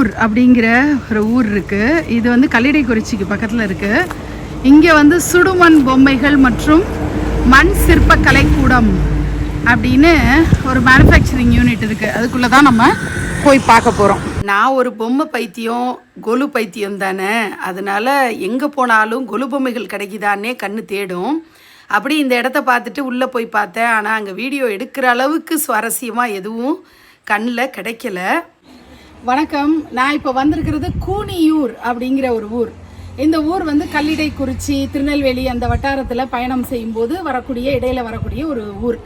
கூனியூர் அப்படிங்கிற ஒரு ஊர் இருக்குது இது வந்து கல்லிடைக்குறிச்சிக்கு பக்கத்தில் இருக்குது இங்கே வந்து சுடுமண் பொம்மைகள் மற்றும் மண் சிற்ப கலைக்கூடம் அப்படின்னு ஒரு மேனுஃபேக்சரிங் யூனிட் இருக்குது அதுக்குள்ளே தான் நம்ம போய் பார்க்க போகிறோம் நான் ஒரு பொம்மை பைத்தியம் கொலு பைத்தியம் தானே. அதனால எங்கே போனாலும் கொலு பொம்மைகள் கிடைக்குதான்னே கண்ணு தேடும். அப்படி இந்த இடத்த பார்த்துட்டு உள்ளே போய் பார்த்தேன். ஆனால் அங்கே வீடியோ எடுக்கிற அளவுக்கு சுவாரஸ்யமாக எதுவும் கண்ணில் கிடைக்கல. வணக்கம். நான் இப்போ வந்திருக்கிறது கூனியூர் அப்படிங்கிற ஒரு ஊர். இந்த ஊர் வந்து கல்லிடைக்குறிச்சி திருநெல்வேலி அந்த வட்டாரத்தில் பயணம் செய்யும்போது வரக்கூடிய இடையில வரக்கூடிய ஒரு ஊர்.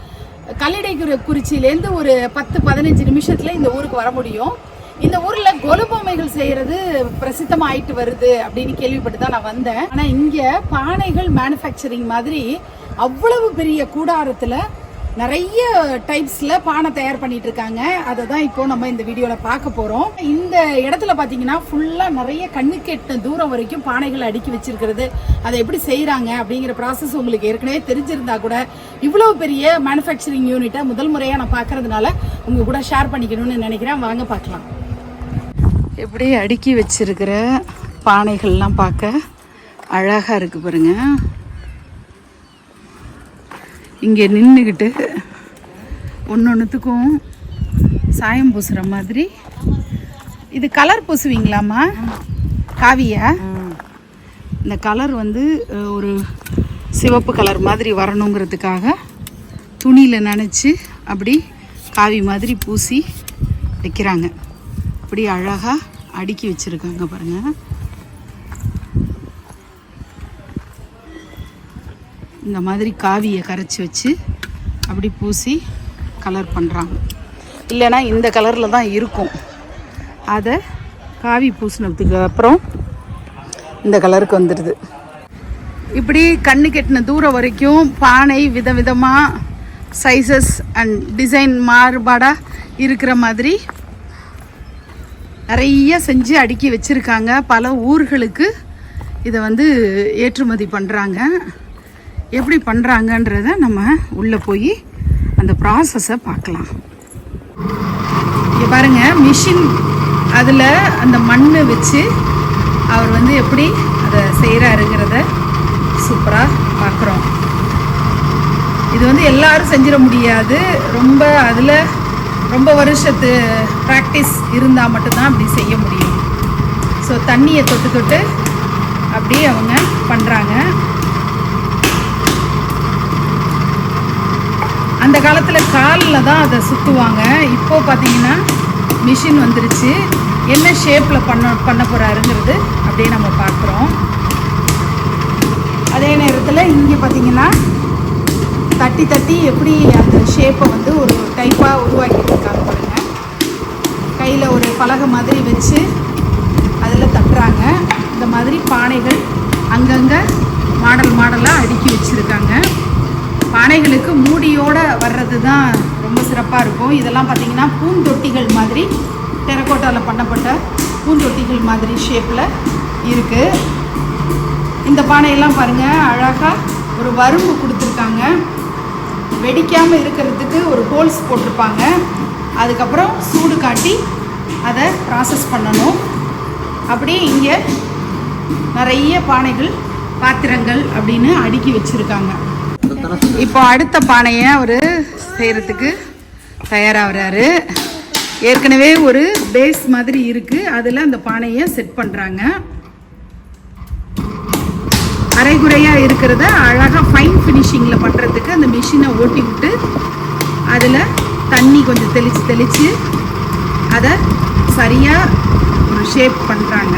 கல்லிடை குறிச்சியிலேருந்து ஒரு பத்து பதினஞ்சு நிமிஷத்தில் இந்த ஊருக்கு வர முடியும். இந்த ஊரில் கொலுபொம்மைகள் செய்கிறது செய்கிறது பிரசித்தமாயிட்டு வருது அப்படின்னு கேள்விப்பட்டு தான் நான் வந்தேன். ஆனால் இங்கே பானைகள் மேனுஃபேக்சரிங் மாதிரி அவ்வளவு பெரிய கூடாரத்தில் நிறைய டைப்ஸில் பானை தயார் பண்ணிட்டு இருக்காங்க அதை தான் இப்போ நம்ம இந்த வீடியோவில் பார்க்க போகிறோம் இந்த இடத்துல பார்த்தீங்கன்னா ஃபுல்லாக நிறைய கண்ணுக்கு தூரம் வரைக்கும் பானைகளை அடுக்கி வச்சிருக்கிறது. அதை எப்படி செய்கிறாங்க அப்படிங்கிற ப்ராசஸ் உங்களுக்கு ஏற்கனவே தெரிஞ்சிருந்தா கூட இவ்வளோ பெரிய மேனுஃபேக்சரிங் யூனிட்டை முதல் முறையாக நான் பார்க்கறதுனால உங்கள் கூட ஷேர் பண்ணிக்கணும்னு நினைக்கிறேன். வாங்க பார்க்கலாம். எப்படி அடுக்கி வச்சிருக்கிற பானைகள்லாம் பார்க்க அழகாக இருக்கு பாருங்க. இங்கே நின்றுக்கிட்டு ஒன்று ஒன்றுத்துக்கும் சாயம் பூசுகிற மாதிரி. இது கலர் பூசுவீங்களாம்மா? காவியா? இந்த கலர் வந்து ஒரு சிவப்பு கலர் மாதிரி வரணுங்கிறதுக்காக துணியில் நினச்சி அப்படி காவி மாதிரி பூசி வைக்கிறாங்க. அப்படி அழகாக அடுக்கி வச்சுருக்காங்க பாருங்கள் இந்த மாதிரி காவியை கரைச்சி வச்சு அப்படி பூசி கலர் பண்ணுறாங்க இல்லைன்னா இந்த கலரில் தான் இருக்கும். அதை காவி பூசினதுக்கு அப்புறம் இந்த கலருக்கு வந்துடுது. இப்படி கண்ணு கெட்டின தூரம் வரைக்கும் பானை விதவிதமாக சைஸஸ் அண்ட் டிசைன் மாறுபாடாக இருக்கிற மாதிரி நிறைய செஞ்சு அடுக்கி வச்சுருக்காங்க. பல ஊர்களுக்கு இதை வந்து ஏற்றுமதி பண்ணுறாங்க எப்படி பண்ணுறாங்கன்றத நம்ம உள்ளே போய் அந்த ப்ராசஸை பார்க்கலாம். இங்கே பாருங்க மிஷின் அதில் அந்த மண் வச்சு அவர் வந்து எப்படி அதை செய்கிறாருங்கிறத சூப்பராக பார்க்குறோம். இது வந்து எல்லாரும் செஞ்சிட முடியாது. ரொம்ப அதில் ரொம்ப வருஷத்து ப்ராக்டிஸ் இருந்தால் மட்டும்தான் அப்படி செய்ய முடியும். ஸோ தண்ணியை தொட்டு தொட்டு அப்படி அவங்க பண்ணுறாங்க அந்த காலத்தில் காலில் தான் அதை சுற்றுவாங்க இப்போ பார்த்தீங்கன்னா மிஷின் வந்துருச்சு. என்ன ஷேப்பில் பண்ண பண்ண போகிறாருங்கிறது அப்படியே நம்ம பார்க்குறோம் அதே நேரத்தில் இங்கே பார்த்தீங்கன்னா தட்டி தட்டி எப்படி அந்த ஷேப்பை வந்து ஒரு டைப்பாக உருவாக்கிட்டு இருக்காங்க பாருங்க. கையில் ஒரு பலகை மாதிரி வச்சு அதில் தட்டுறாங்க. இந்த மாதிரி பானைகள் அங்கங்கே மாடல் மாடலாக அடுக்கி வச்சுருக்காங்க. பானைகளுக்கு மூடியோட வர்றது தான் ரொம்ப சிறப்பாக இருக்கும். இதெல்லாம் பார்த்தீங்கன்னா பூந்தொட்டிகள் மாதிரி டெரக்கோட்டாவில் பண்ணப்பட்ட பூந்தொட்டிகள் மாதிரி ஷேப்பில் இருக்குது இந்த பானையெல்லாம் பாருங்கள் அழகாக ஒரு வரும்பு கொடுத்துருக்காங்க. வெடிக்காமல் இருக்கிறதுக்கு ஒரு ஹோல்ஸ் போட்டிருப்பாங்க. அதுக்கப்புறம் சூடு காட்டி அதை ப்ராசஸ் பண்ணணும். அப்படியே இங்கே நிறைய பானைகள் பாத்திரங்கள் அப்படின்னு அடுக்கி வச்சுருக்காங்க. இப்போ அடுத்த பானையை அவர் செய்கிறதுக்கு தயாராகிறாரு. ஏற்கனவே ஒரு பேஸ் மாதிரி இருக்குது அதில் அந்த பானையை செட் பண்ணுறாங்க அரைகுறையாக இருக்கிறத அழகாக ஃபைன் ஃபினிஷிங்கில் பண்ணுறதுக்கு அந்த மிஷினை ஓட்டி விட்டு அதில் தண்ணி கொஞ்சம் தெளித்து தெளித்து அதை சரியாக ஒரு ஷேப் பண்ணுறாங்க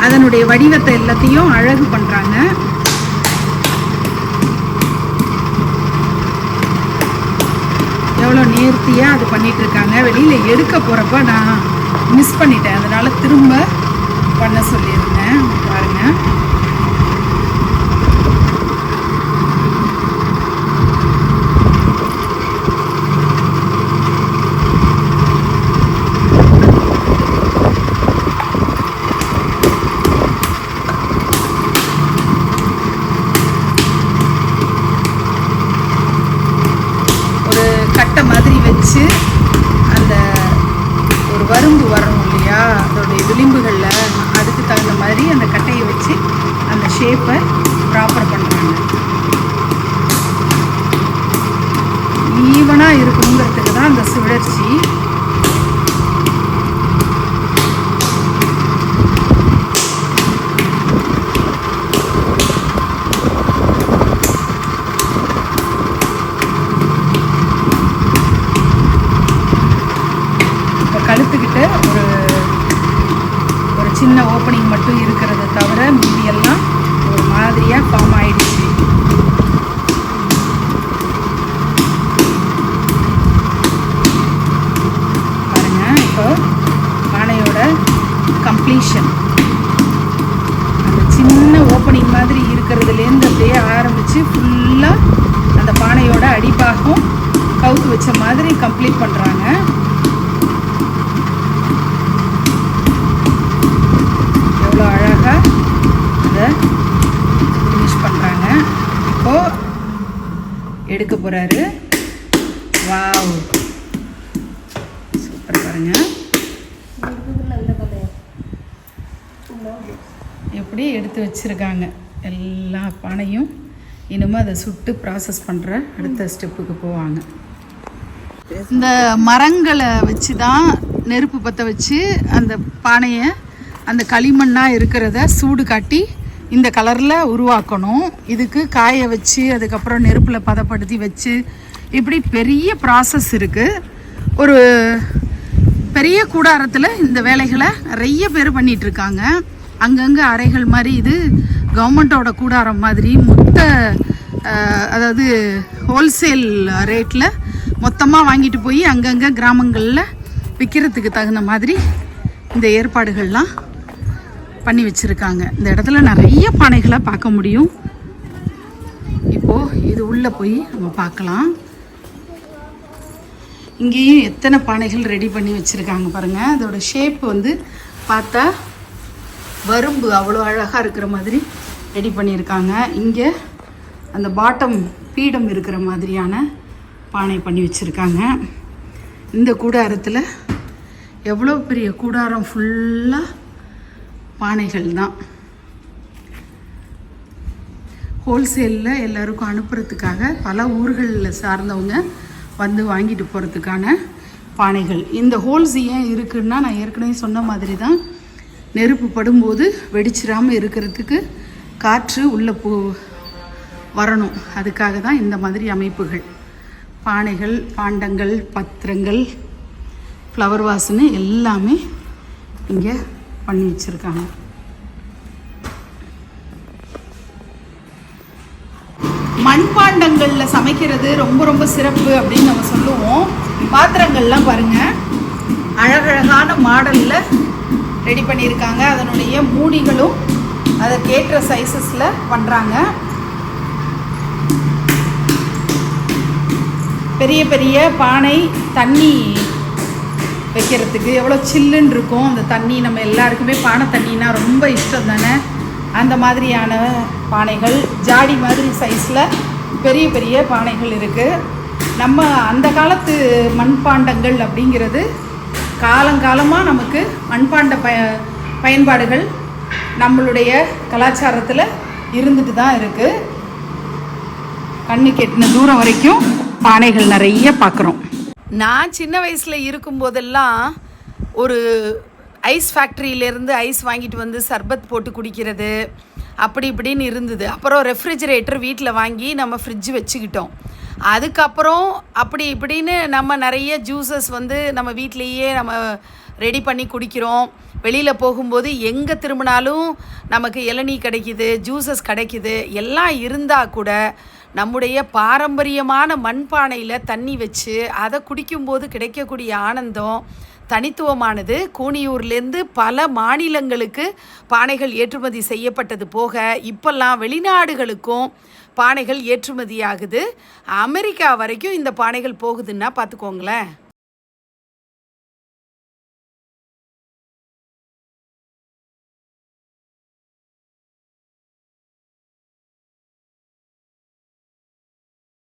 அதனுடைய வடிவத்தை எல்லாத்தையும் அழகு பண்ணுறாங்க எவ்வளோ நேர்த்தியாக அது பண்ணிகிட்ருக்காங்க வெளியில் எடுக்க போகிறப்ப நான் மிஸ் பண்ணிட்டேன். அதனால் திரும்ப பண்ண சொல்லியிருந்தேன். பாருங்கள் ஒரு மாதிரி வச்சு அந்த ஒரு வரும்பு வரணும் இல்லையா? அதோடைய விளிம்புகளில் அதுக்கு தகுந்த மாதிரி அந்த கட்டையை வச்சு அந்த ஷேப்பை ப்ராப்பர் பண்ணுறாங்க ஈவனாக இருக்கணுங்கிறதுக்கு தான் அந்த சுழற்சி இப்போ கழுத்துக்கிட்ட ஒரு ஒரு சின்ன ஓப்பனிங் மட்டும் இருக்கிறத தவிர மீதியெல்லாம் ஒரு மாதிரியாக ஃபார்ம் ஆயிடுச்சு. பாருங்கள் இப்போ பானையோட கம்ப்ளீஷன் அந்த சின்ன ஓப்பனிங் மாதிரி இருக்கிறதுலேருந்து அப்படியே ஆரம்பித்து ஃபுல்லாக அந்த பானையோட அடிப்பாகம் கவுத்து வச்ச மாதிரி கம்ப்ளீட் பண்ணுறாங்க எடுக்க போகிறாரு வாவ். சூப்பர் பாருங்க. எப்படி எடுத்து வச்சுருக்காங்க? எல்லா பானையும் இனிமேல் அதை சுட்டு ப்ராசஸ் பண்ணுற அடுத்த ஸ்டெப்புக்கு போவாங்க. இந்த மரங்களை வச்சு தான் நெருப்பு பற்ற வச்சு அந்த பானையை அந்த களிமண்ணாக இருக்கிறத சூடு காட்டி இந்த கலரில் உருவாக்கணும். இதுக்கு காய வச்சு அதுக்கப்புறம் நெருப்பில் பதப்படுத்தி வச்சு இப்படி பெரிய ப்ராசஸ் இருக்குது ஒரு பெரிய கூடாரத்தில் இந்த வேலைகளை நிறைய பேர் பண்ணிகிட்ருக்காங்க அங்கங்கே அறைகள் மாதிரி இது கவர்மெண்ட்டோட கூடாரம் மாதிரி மொத்த அதாவது ஹோல்சேல் ரேட்டில் மொத்தமாக வாங்கிட்டு போய் அங்கங்கே கிராமங்களில் விற்கிறதுக்கு தகுந்த மாதிரி இந்த ஏற்பாடுகள்லாம் பண்ணி வச்சுருக்காங்க. இந்த இடத்துல நிறைய பானைகளை பார்க்க முடியும். இப்போது இது உள்ளே போய் நம்ம பார்க்கலாம். இங்கேயும் எத்தனை பானைகள் ரெடி பண்ணி வச்சுருக்காங்க பாருங்கள் அதோட ஷேப் வந்து பார்த்தா வரும்பு அவ்வளோ அழகாக இருக்கிற மாதிரி ரெடி பண்ணியிருக்காங்க. இங்கே அந்த பாட்டம் பீடம் இருக்கிற மாதிரியான பானை பண்ணி வச்சுருக்காங்க. இந்த கூடாரத்தில் எவ்வளோ பெரிய கூடாரம் ஃபுல்லாக பானைகள் தான். ஹோல்சேலில் எல்லாருக்கும் அனுப்புறதுக்காக பல ஊர்களில் சார்ந்தவங்க வந்து வாங்கிட்டு போகிறதுக்கான பானைகள். இந்த ஹோல்ஸ் ஏன் இருக்குன்னா நான் ஏற்கனவே சொன்ன மாதிரி தான் நெருப்பு படும்போது வெடிச்சிடாமல் இருக்கிறதுக்கு காற்று உள்ளே போ வரணும். அதுக்காக தான் இந்த மாதிரி அமைப்புகள். பானைகள் பாண்டங்கள் பத்திரங்கள் ஃப்ளவர் வாஸ்னு எல்லாமே இங்கே பண்ணி வச்சுருக்காங்க. மண்பாண்டங்களில் சமைக்கிறது ரொம்ப ரொம்ப சிறப்பு அப்படின்னு நம்ம சொல்லுவோம். பாத்திரங்கள்லாம் பாருங்கள் அழகழகான மாடலில் ரெடி பண்ணியிருக்காங்க. அதனுடைய மூடிகளும் அதற்கேற்ற சைஸஸில் பண்ணுறாங்க பெரிய பெரிய பானை தண்ணி வைக்கிறதுக்கு எவ்வளோ சில்லுன்னு இருக்கும். அந்த தண்ணி நம்ம எல்லாருக்குமே பானை தண்ணினா ரொம்ப இஷ்டம் தானே? அந்த மாதிரியான பானைகள் ஜாடி மாதிரி சைஸில் பெரிய பெரிய பானைகள் இருக்குது நம்ம அந்த காலத்து மண்பாண்டங்கள் அப்படிங்கிறது காலங்காலமாக நமக்கு மண்பாண்ட பய பயன்பாடுகள் நம்மளுடைய கலாச்சாரத்தில் இருந்துட்டு தான் இருக்குது கண்ணு கெட்டின தூரம் வரைக்கும் பானைகள் நிறைய பார்க்குறோம் நான் சின்ன வயசில் இருக்கும்போதெல்லாம் ஒரு ஐஸ் ஃபேக்ட்ரியிலேருந்து ஐஸ் வாங்கிட்டு வந்து சர்பத் போட்டு குடிக்கிறது அப்படி இப்படின்னு இருந்தது. அப்புறம் ரெஃப்ரிஜிரேட்டர் வீட்டில் வாங்கி நம்ம ஃப்ரிட்ஜ் வச்சுக்கிட்டோம். அதுக்கப்புறம் அப்படி இப்படின்னு நம்ம நிறைய ஜூஸஸ் வந்து நம்ம வீட்லேயே நம்ம ரெடி பண்ணி குடிக்கிறோம். வெளியில் போகும்போது எங்கே திரும்பினாலும் நமக்கு இளநீ கிடைக்குது ஜூஸஸ் கிடைக்குது எல்லாம் இருந்தால் கூட நம்முடைய பாரம்பரியமான மண்பானையில் தண்ணி வச்சு அதை குடிக்கும்போது கிடைக்கக்கூடிய ஆனந்தம் தனித்துவமானது. கூனியூர்லேருந்து பல மாநிலங்களுக்கு பானைகள் ஏற்றுமதி செய்யப்பட்டது போக இப்பெல்லாம் வெளிநாடுகளுக்கும் பானைகள் ஏற்றுமதி ஆகுது. அமெரிக்கா வரைக்கும் இந்த பானைகள் போகுதுன்னா பார்த்துக்கோங்களேன்.